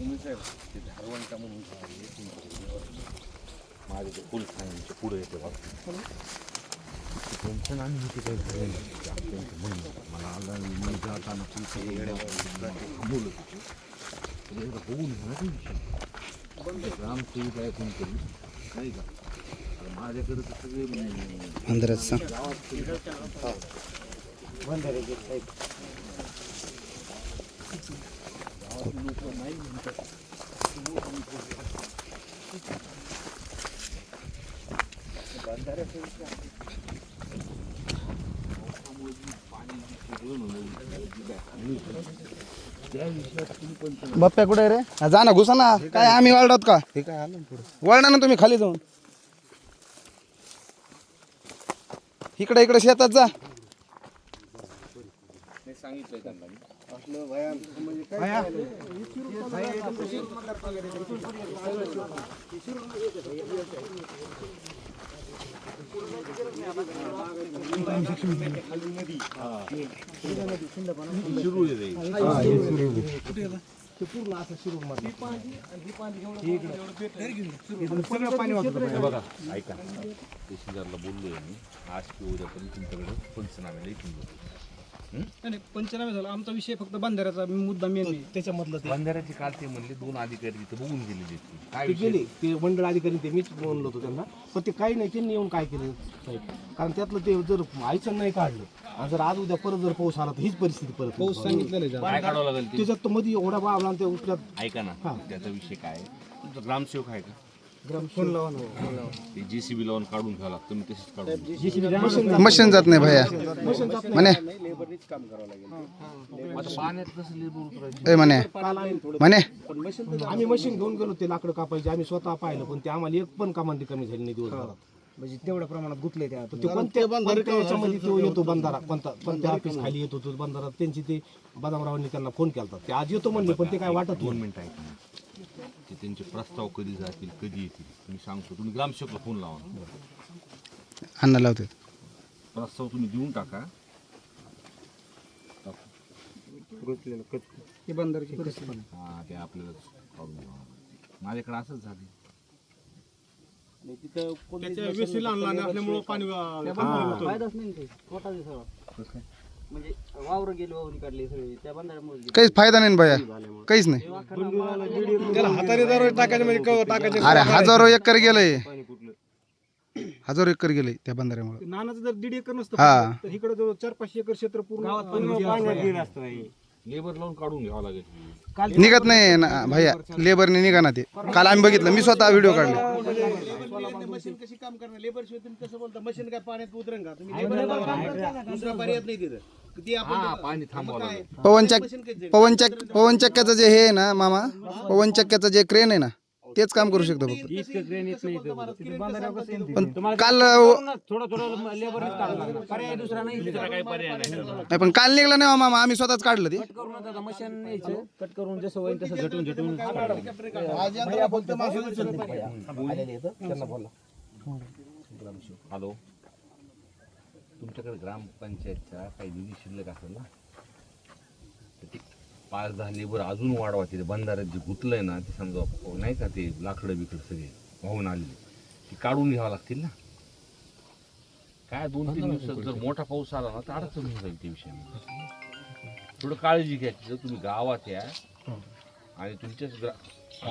तुम्ही साहेब ते धारवंटा म्हणून गाव आहे, तुमच्याकडे. माझे ते फुल पुढे येते बघ त्यांचं आणि इथे काही झालं नाही. म्हणलं. मला आला मी जाताना फुल सगळे थांबवलं तिथे तर एकदा बघून घ्या ना ग्रामसेविका आहे कोणतरी नाही का तर माझ्याकडे तर सगळे अं, अंधारात बाप्प्या कुठे रे? जा ना घुसा ना. काय आम्ही वाळडात का? हे काय आलं पुढे. वळणा ना तुम्ही खाली जाऊन. इकडे इकडे शेतात जा. सांगितलंय त्यांना मी. शिरू आहे रे. हे बघा ऐका ते शेजारला बोललोय मी आज किंवा उद्या पण तुमच्याकडे पंचनाम्याला येतील लोक. नाही नाही, पंचनामे झाला. आमचा विषय फक्त बंधाऱ्याचा मुद्दा मेन नाही त्याच्यामधलं ते. बंधाऱ्याचे काल ते म्हणले दोन अधिकारी तिथे बघून गेलेले आहेत. काय ते विषय? गेले ते मंडळ अधिकारी ते मीच बोललो होतो त्यांना. पण ते काही नाही त्यांनी येऊन काय केलं साहेब? कारण त्यातलं ते जर आयचं नाही काढलं आणि जर आज उद्या परत जर पाऊस आला तर हीच परिस्थिती परत. पाऊस सांगितलेलं आहे. काय काढावं लागेल ते. त्याच्यात तर मध्ये एवढा बाबला आणि त्या ऐका ना त्याचा विषय काय आहे? ग्रामसेवक आहे का? जेसीबी लावून काढून घ्यावं लागतं मी तसेच काढून मशीन जात नाही भैया. म्हणे. आता पाण्यात कसं लेबर उतरायचं? ए म्हणे. म्हणे. आम्ही मशीन घेऊन गेलो ते लाकडं कापायचे. आम्ही स्वतः पाहिलं पण ते आम्हाला एक पण कामांती कमी झाली नाही दिवसभरात. म्हणजे तेवढ्या प्रमाणात गुतले त्या. तर ते कोणत्या कोणत्या याच्यामध्ये तो येतो बंधारा कोणता कोणत्या ऑफिस खाली येतो तो बंधारा त्यांची ते बदामरावांनी त्यांना फोन केला ते आज येतो म्हणले पण ते काय वाटत दोन नाही. मिनिटं ऐका ते त्यांचे प्रस्ताव कधी जातील कधी येतील तुम्ही सांगतो. तुम्ही ग्रामसेवकला फोन लावा अण्णा लावते प्रस्ताव तुम्ही देऊन टाका. हे परिस्थिती. हा ते आपल्याला काढून. माझ्याकडे असंच झालं वेशीला आणला असल्यामुळे पाणी फायदाच नाही ते? सगळा म्हणजे वावर गेले वावरी काढले सगळे. त्या बंधाऱ्यामुळे काहीच फायदा नाही ना भैया काहीच नाही. त्याला हाताने दररोज टाकायचे म्हणजे टाकायचे अरे हजारो एकर गेलंय. हजारो एकर गेलंय त्या बंधाऱ्यामुळे. नानाचं जर दीड एकर नसतं हा. तर इकडे जवळ चार पाचशे एकर क्षेत्र पूर्ण लेबर लावून काढून घ्यावं लागेल. निघत नाही ना भैया. लेबरने निघा ना ते. काल आम्ही बघितलं. मी स्वतः व्हिडिओ काढला. मशीन कशी काम करणार लेबर शिवाय तुम्ही कसं बोलता? मशीन काय पाण्यात उतरेन का? तुम्ही लेबर दुसरा पर्याय नाही तिथं. किती आपण पाणी थांबवावं लागेल. पवनचक पवनचक पवनचक्क्याचं जे हे आहे ना मामा पवनचक्क्याचं जे क्रेन आहे ना तेच काम करू शकतो फक्त. पण काल थोडं थोडं लेबर पर्याय दुसरा नाही. नाही. पण काल निघलं नाही हो मामा आम्ही स्वतःच काढलं ते. कट करून आता मशीन न्यायचं. कट करून जसं होईल तसं झटून झटून हॅलो. तुमच्याकडे ग्रामपंचायतच्या काही निधी शिल्लक असेल ना तर ते पाच दहा लेबर अजून वाढवा तिथे. बंधाऱ्यात जे गुतलंय ना ते समजा नाही का ते लाकडं बिकडं सगळे वाहून आलेले ते काढून घ्यावं लागतील ना. काय दोन तीन दिवसात जर मोठा पाऊस आला ना तर अडचण होऊन जाईल त्या विषयामध्ये. थोडं काळजी घ्यायची जर तुम्ही गावात या. आणि तुमच्याच ग्रा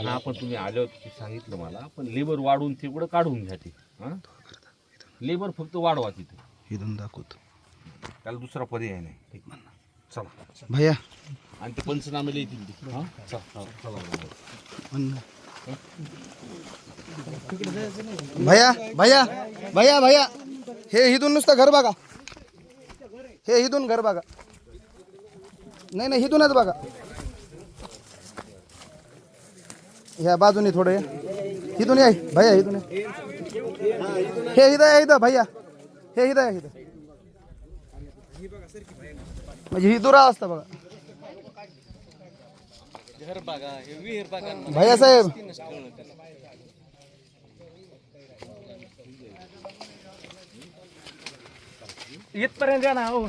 हा पण तुम्ही आल्यावर ते सांगितलं मला पण लेबर वाढवून तेवढं काढून घ्या ते. हां? लेबर फक्त वाढवा तिथे. इथून दाखवतो. त्याला दुसरा पर्याय नाही. चला. भैया. आणि ते पंचनामेला येतील ते. हां? चला. चला भैया भैया भैया भैया. हे इथून नुसतं घर बघा. हे इथून घर बघा. नाही नाही इथूनच बघा. ह्या बाजूने थोडं ये. इथून या भैया इथून या. हे इथं आहे इथं भैया. हे इथं आहे इथं. म्हणजे ही दुरा असतं बघा. भैया साहेब. इथपर्यंत या ना हो.